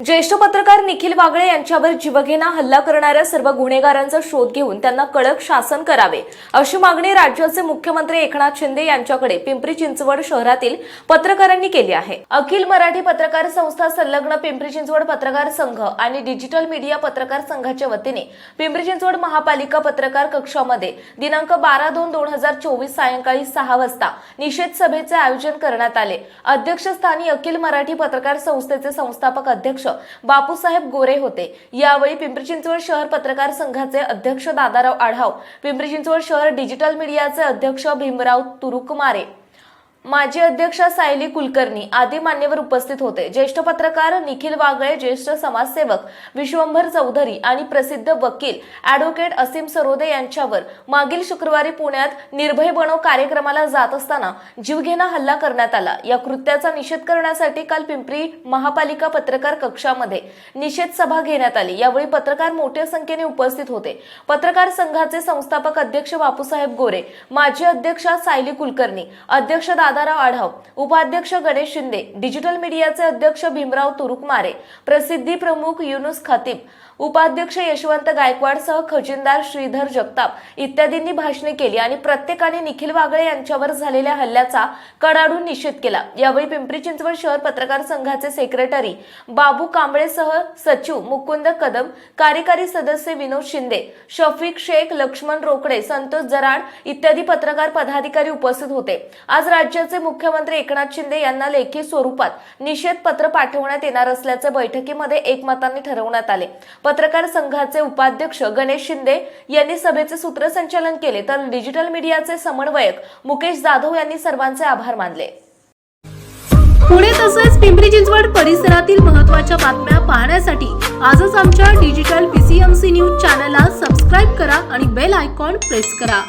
ज्येष्ठ पत्रकार निखिल वागळे यांच्यावर जीवघेणा हल्ला करणाऱ्या सर्व गुन्हेगारांचा शोध घेऊन त्यांना कडक शासन करावे अशी मागणी राज्याचे मुख्यमंत्री एकनाथ शिंदे यांच्याकडे पिंपरी चिंचवड शहरातील पत्रकारांनी केली आहे. अखिल मराठी पत्रकार संस्था संलग्न पिंपरी चिंचवड पत्रकार संघ आणि डिजिटल मीडिया पत्रकार संघाच्या वतीने पिंपरी चिंचवड महापालिका पत्रकार कक्षामध्ये दिनांक बारा दोन दोन हजार चोवीस सायंकाळी सहा वाजता निषेध सभेचे आयोजन करण्यात आले. अध्यक्षस्थानी अखिल मराठी पत्रकार संस्थेचे संस्थापक अध्यक्ष बापूसाहेब गोरे होते. यावेळी पिंपरी चिंचवड शहर पत्रकार संघाचे अध्यक्ष दादाराव आढाव पिंपरी चिंचवड शहर डिजिटल मीडियाचे अध्यक्ष भीमराव तुरुकमारे माजी अध्यक्ष सायली कुलकर्णी आदी मान्यवर उपस्थित होते. ज्येष्ठ पत्रकार निखिल वागळे ज्येष्ठ समाजसेवक विश्वंभर चौधरी आणि प्रसिद्ध वकील ॲडव्होकेट असीम सरोदे यांच्यावर मागील शुक्रवारी पुण्यात निर्भय बनव कार्यक्रमाला जात असताना जीवघेणा हल्ला करण्यात आला. या कृत्याचा निषेध करण्यासाठी काल पिंपरी महापालिका पत्रकार कक्षामध्ये निषेध सभा घेण्यात आली. यावेळी पत्रकार मोठ्या संख्येने उपस्थित होते. पत्रकार संघाचे संस्थापक अध्यक्ष बापूसाहेब गोरे माजी अध्यक्षा सायली कुलकर्णी अध्यक्ष दादाराव आढाव उपाध्यक्ष गणेश शिंदे डिजिटल मीडियाचे अध्यक्ष भीमराव तुरुकमारे प्रसिद्धी प्रमुख युनुस खतीब उपाध्यक्ष यशवंत गायकवाड सह खजिनदार श्रीधर जगताप इत्यादींनी भाषणे केली आणि प्रत्येकाने निखिल वागळे यांच्यावर झालेल्या हल्ल्याचा कडाडून निषेध केला. यावेळी पिंपरी चिंचवड शहर पत्रकार संघाचे सेक्रेटरी बाबू कांबळेसह सचिव मुकुंद कदम कार्यकारी सदस्य विनोद शिंदे शफिक शेख लक्ष्मण रोकडे संतोष जराड इत्यादी पत्रकार पदाधिकारी उपस्थित होते. आज राज्य राज्याचे मुख्यमंत्री एकनाथ शिंदे यांना लेखी स्वरूपात निषेध पत्र पाठवण्यात येणार असल्याचे बैठकीमध्ये एकमताने ठरवण्यात आले. पत्रकार संघाचे उपाध्यक्ष गणेश शिंदे यांनी सभेचे सूत्रसंचालन केले तर डिजिटल मीडियाचे समन्वयक मुकेश जाधव यांनी सर्वांचे आभार मानले. पुणे तसेच पिंपरी चिंचवड परिसरातील महत्त्वाच्या बातम्या पाहण्यासाठी आजच आमच्या डिजिटल पीसीएमसी न्यूज चॅनलला सबस्क्राईब करा आणि बेल आयकॉन प्रेस करा.